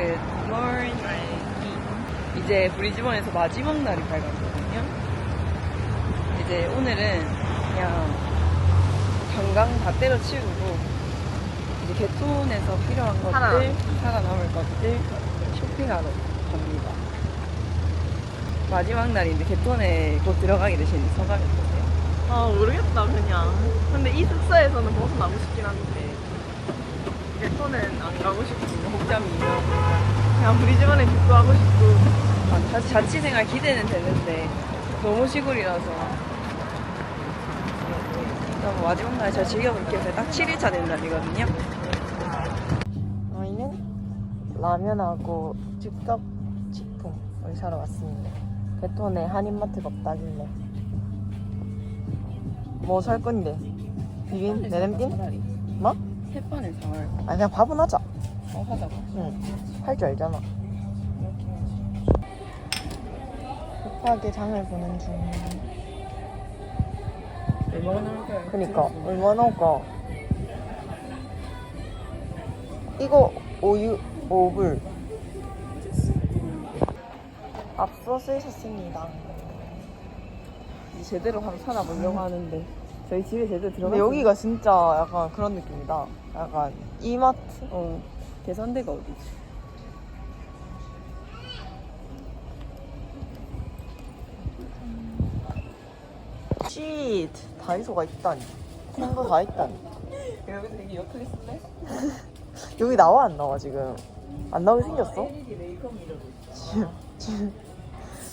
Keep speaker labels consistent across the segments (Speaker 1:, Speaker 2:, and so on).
Speaker 1: Good morning. 이제 브리즈번에서 마지막 날이 밝았거든요. 이제 오늘은 그냥 관광 다 때려치우고 이제 개톤에서 필요한 것들. 살아남을 것들 쇼핑하러 갑니다. 마지막 날인데 개톤에 곧 들어가게 되신 소감이 어떠세요?
Speaker 2: 아 모르겠다 그냥 근데 이 숙소에서는 벗어나고 싶긴 한데 개토는 안 가고 싶고
Speaker 1: 복잡이 유명하고
Speaker 2: 그냥 브리즈번에 집도 하고 싶고
Speaker 1: 아, 자, 자취생활 기대는 되는데 너무 시골이라서 일단 뭐 마지막 날 잘 즐겨볼게요. 제가 딱 7일차 된 날이거든요.
Speaker 2: 저희는 라면하고 즉석 식품을 사러 왔습니다 개톤에 한인마트가 없다길래 뭐 살 건데? 비빔? 내냄빔? 뭐?
Speaker 1: 햇반에 상할
Speaker 2: 아 그냥 밥은 하자
Speaker 1: 어, 하다가
Speaker 2: 응할 줄 알잖아 급하게 장을 보는 중
Speaker 1: 얼마나 나올까요?
Speaker 2: 그니까 얼마나 올까? 이거 오유 5불 앞서서 샀습니다.
Speaker 1: 이제 제대로 한번 살아보려고 하는데 저희 집에 제대로 들어가
Speaker 2: 근데 여기가 진짜 약간 그런 느낌이다. 약간 이마트?
Speaker 1: 어 계산대가 어디지?
Speaker 2: 쉿 다이소가 있다니. 큰거 다 있다니.
Speaker 1: 여기서 되게 역하게 쓸래?
Speaker 2: 여기 나와 안 나와 지금? 안 나오게 생겼어?
Speaker 1: LED 메이크업 미러도 있다.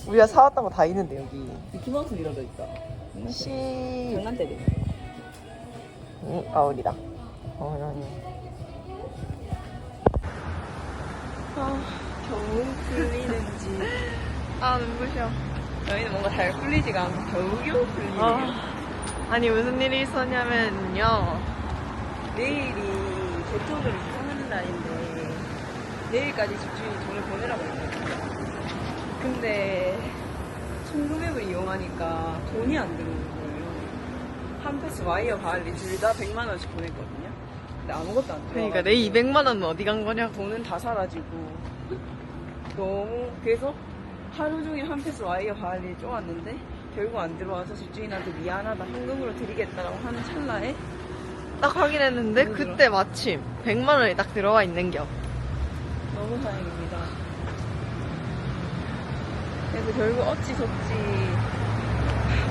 Speaker 2: 우리가 사왔던 거 다 있는데 여기.
Speaker 1: 미키마우스 미러도 있다.
Speaker 2: 쉿.
Speaker 1: 장난대리.
Speaker 2: 응, 가을이다. 어, 아니.
Speaker 1: 아 겨우 풀리는지.
Speaker 2: 아 눈부셔.
Speaker 1: 저희는 뭔가 잘 풀리지가 않고 겨우겨우 풀리네요.
Speaker 2: 아, 아니 무슨 일이 있었냐면요.
Speaker 1: 내일이 개통으로 입성하는 날인데 내일까지 집주인이 돈을 보내라고 했거든요. 근데 송금앱을 이용하니까 돈이 안 들어오는 거예요. 한 패스 와이어 바알리 둘 다 100만 원씩 보냈거든요. 근데 아무것도 안 들어가.
Speaker 2: 그러니까 내 200만 원은 어디 간 거냐고.
Speaker 1: 돈은 다 사라지고 너무 그래서 하루 종일 한 패스 와이어 바알리 쪼았는데 결국 안 들어와서 집주인한테 미안하다 현금으로 드리겠다라고 하는 찰나에
Speaker 2: 딱 확인했는데
Speaker 1: 너무
Speaker 2: 그때 마침 100만 원이 딱 들어가 있는 겨.
Speaker 1: 너무 다행입니다. 그래서 결국 어찌저찌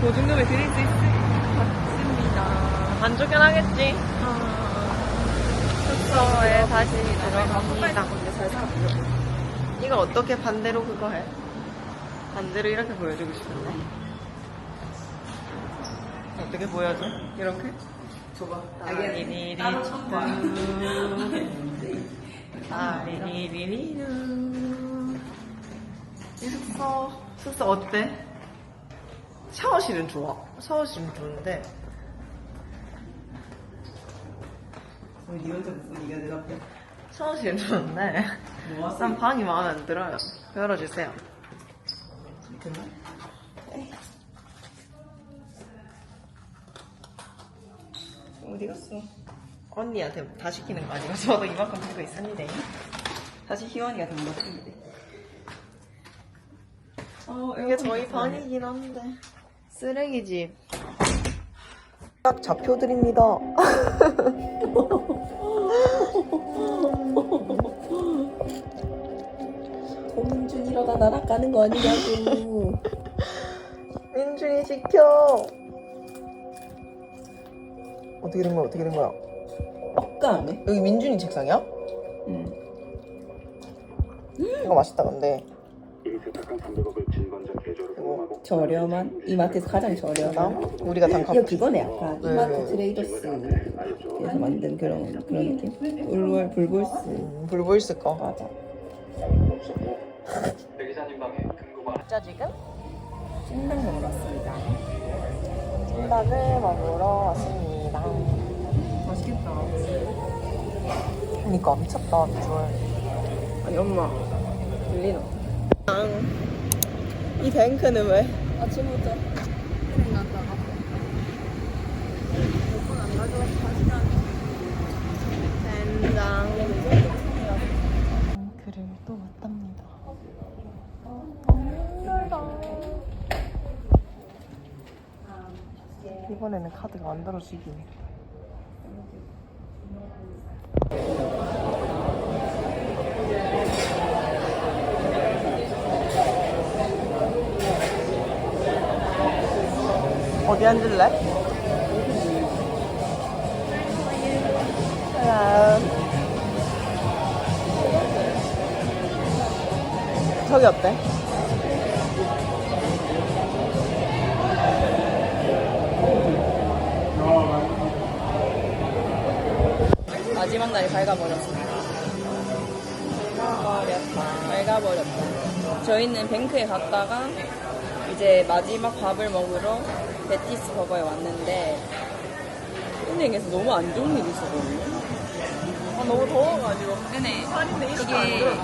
Speaker 1: 보증금을 드릴 수 있을 것 같습니다.
Speaker 2: 안 쫓겨나겠지. 숙소에 다시 들어갑니다. 이거 어떻게 반대로 그거 해? 반대로 이렇게 보여주고 싶은데. 어떻게 보여줘? 이렇게?
Speaker 1: 줘봐.
Speaker 2: 아리리리
Speaker 1: 따로 첨부.
Speaker 2: 아리리리루 이 숙소 숙소 어때? 샤워실은 좋아 샤워실은 좋은데
Speaker 1: 우리 니 혼자 무슨 니가 대답해?
Speaker 2: 샤워실은 좋은데
Speaker 1: 뭐?
Speaker 2: 난 방이 마음에 안 들어요 열어주세요
Speaker 1: 됐나? 어디 갔어?
Speaker 2: 언니한테 다 시키는 거 아니고 저도 이만큼 들고 있습니다
Speaker 1: 다시 희원이가 된 것 같은데. 어,
Speaker 2: 이게 저희 방이긴 한데 쓰레기집 딱 좌표드립니다
Speaker 1: 홍민준 이러다 날아가는 거 아니냐고.
Speaker 2: 민준이 시켜 어떻게 된 거야 어떻게 된 거야
Speaker 1: 엇가네.
Speaker 2: 여기 민준이 책상이야?
Speaker 1: 응.
Speaker 2: 이거 맛있다 근데
Speaker 3: 이미 세탁한 300억을
Speaker 1: 저렴한 이마트에서 가장 저렴한.
Speaker 2: 나 우리가 단
Speaker 1: 이거 그거네 약간
Speaker 2: 네.
Speaker 1: 이마트 트레이더스에서 만든 그런 그런 느낌. 울월 불볼스
Speaker 2: 음, 불보이스 거
Speaker 1: 맞아.
Speaker 2: 진짜 지금?
Speaker 1: 찐당 먹으러 왔습니다.
Speaker 2: 찜닭을 먹으러 왔습니다
Speaker 1: 맛있겠다.
Speaker 2: 그니까 미쳤다 비주얼
Speaker 1: 아니 엄마 들리나?
Speaker 2: 이 뱅크는 왜?
Speaker 1: 아침부터 생각다가 몇번 안 가져와서 다시 가
Speaker 2: 된장. 그를 또 왔답니다. 힘들다. 이번에는 카드가 안 들어지기 어디 앉을래? Hello. 저기 어때?
Speaker 1: 마지막 날이 밝아버렸습니다. 밝아버렸다. 밝아버렸다. 저희는 뱅크에 갔다가 이제 마지막 밥을 먹으러 베티스 버거에 왔는데 은행에서 너무 안 좋은 일이 있었거든요.
Speaker 2: 아, 너무 더워가지고.
Speaker 1: 근데
Speaker 2: 살인데 이게.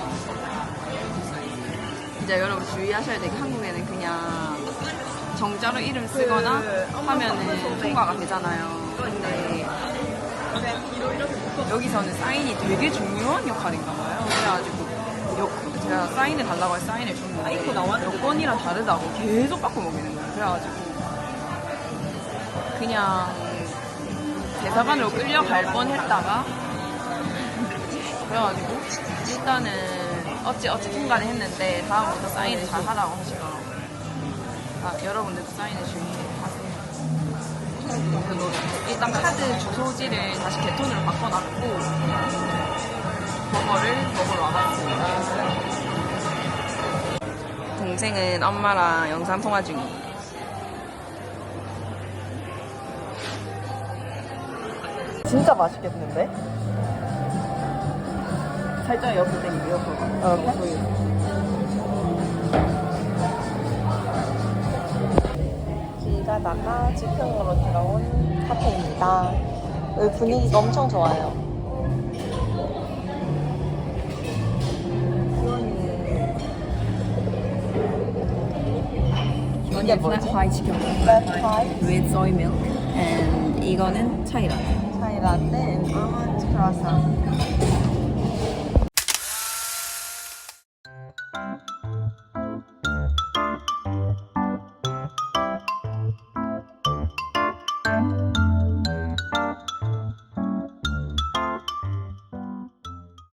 Speaker 1: 진짜 여러분 주의하셔야 돼. 한국에는 그냥 정자로 이름 쓰거나
Speaker 2: 그,
Speaker 1: 하면은. 통과가 되잖아요. 근데 여기서는 사인이 되게 중요한 역할인가 봐요. 그래가지고 여- 제가 사인을 달라고 해서 사인을 줬는데 여권이랑 다르다고 계속 바꿔먹이는 거예요. 그래가지고 그냥 대사관으로 끌려갈 뻔 했다가 그래가지고 일단은 어찌 어찌 통과를 했는데 다음부터 사인을 잘 하라고 하시더라고요. 아, 여러분들도 사인을 주의하세요. 그리고 일단 카드 주소지를 다시 개톤으로 바꿔놨고 버거를 먹으러 와봤습니다. 동생은 엄마랑 영상 통화 중이에요.
Speaker 2: 진짜 맛있겠는데?
Speaker 1: 살짝 옆으로
Speaker 2: 어, 오케이. 길 가다가 지평으로 들어온 카페입니다. 여기 분위기가 엄청 좋아요. 이게 뭐지?
Speaker 1: 화이트 치킨
Speaker 2: Flat white,
Speaker 1: with soy milk and 이거는 차이 라떼
Speaker 2: 차이 라떼, and almond croissant.